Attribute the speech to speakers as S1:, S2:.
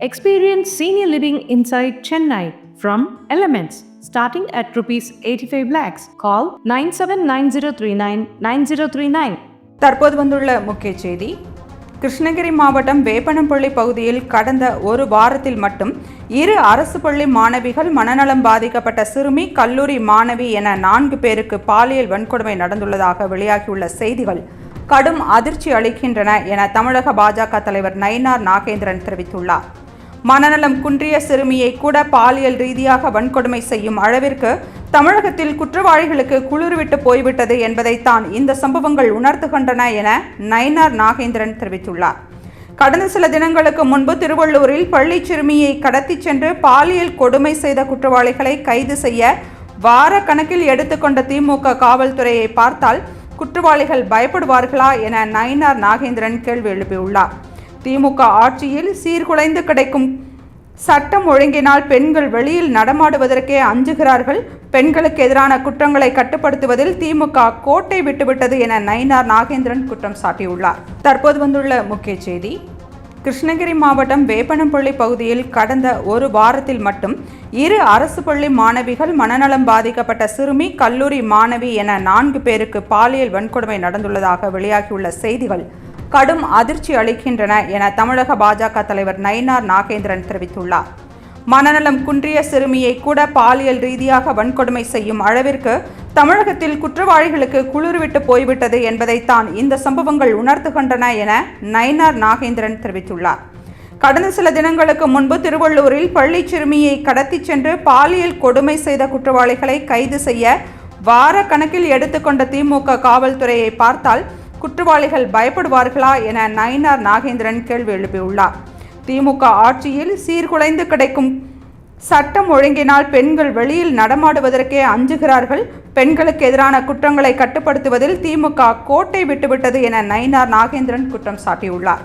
S1: Experience senior living inside Chennai from Elements starting at rupees 85 lakhs. Call 979039 9039.
S2: தற்போது வந்துள்ள முக்கிய செய்தி கிருஷ்ணகிரி மாவட்டம் வேப்பனப்பள்ளி பகுதியில் கடந்த ஒரு வாரத்தில் மட்டும் இரு அரசு பள்ளி மாணவிகள் மனநலம் பாதிக்கப்பட்ட சிறுமி கல்லூரி மாணவி என நான்கு பேருக்கு பாலியல் வன்கொடுமை நடந்துள்ளதாக வெளியாகியுள்ள செய்திகள் கடும் அதிர்ச்சி அளிக்கின்றன என தமிழக பாஜக தலைவர் நயினார் நாகேந்திரன் தெரிவித்துள்ளார் மனநலம் குன்றிய சிறுமியை கூட பாலியல் ரீதியாக வன்கொடுமை செய்யும் அளவிற்கு தமிழகத்தில் குற்றவாளிகளுக்கு குளிர்விட்டு போய்விட்டது என்பதைத்தான் இந்த சம்பவங்கள் உணர்த்துகின்றன என நயினார் நாகேந்திரன் தெரிவித்துள்ளார். கடந்த சில தினங்களுக்கு முன்பு திருவள்ளூரில் பள்ளி சிறுமியை கடத்திச் சென்று பாலியல் கொடுமை செய்த குற்றவாளிகளை கைது செய்ய வார கணக்கில் எடுத்துக்கொண்ட திமுக காவல்துறையை பார்த்தால் குற்றவாளிகள் பயப்படுவார்களா என நயினார் நாகேந்திரன் கேள்வி எழுப்பியுள்ளார். திமுக ஆட்சியில் சீர்குலைந்து கிடைக்கும் சட்டம் ஒழுங்கினால் பெண்கள் வெளியில் நடமாடுவதற்கே அஞ்சுகிறார்கள். பெண்களுக்கு எதிரான குற்றங்களை கட்டுப்படுத்துவதில் திமுக கோட்டை விட்டுவிட்டது என நயினார் நாகேந்திரன் குற்றம் சாட்டியுள்ளார். தற்போது வந்துள்ள முக்கிய செய்தி கிருஷ்ணகிரி மாவட்டம் வேப்பனப்பள்ளி பகுதியில் கடந்த ஒரு வாரத்தில் மட்டும் இரு அரசு பள்ளி மாணவிகள் மனநலம் பாதிக்கப்பட்ட சிறுமி கல்லூரி மாணவி என நான்கு பேருக்கு பாலியல் வன்கொடுமை நடந்துள்ளதாக வெளியாகியுள்ள செய்திகள். கடும் அதிர்ச்சி அளிக்கின்றன என தமிழக பாஜக தலைவர் நயினார் நாகேந்திரன் தெரிவித்துள்ளார். மனநலம் குன்றிய சிறுமியை கூட பாலியல் ரீதியாக வன்கொடுமை செய்யும் அளவிற்கு தமிழகத்தில் குற்றவாளிகளுக்கு குளிர்விட்டு போய்விட்டது என்பதைத்தான் இந்த சம்பவங்கள் உணர்த்துகின்றன என நயினார் நாகேந்திரன் தெரிவித்துள்ளார். கடந்த சில தினங்களுக்கு முன்பு திருவள்ளூரில் பள்ளி சிறுமியை கடத்திச் சென்று பாலியல் கொடுமை செய்த குற்றவாளிகளை கைது செய்ய வார கணக்கில் எடுத்துக்கொண்ட திமுக காவல்துறையை பார்த்தால் குற்றவாளிகள் பயப்படுவார்களா என நயினார் நாகேந்திரன் கேள்வி எழுப்பியுள்ளார். திமுக ஆட்சியில் சீர்குலைந்து கிடைக்கும் சட்டம் ஒழுங்கினால் பெண்கள் வெளியில் நடமாடுவதற்கே அஞ்சுகிறார்கள். பெண்களுக்கு எதிரான குற்றங்களை கட்டுப்படுத்துவதில் திமுக கோட்டை விட்டுவிட்டது என நயினார் நாகேந்திரன் குற்றம் சாட்டியுள்ளார்.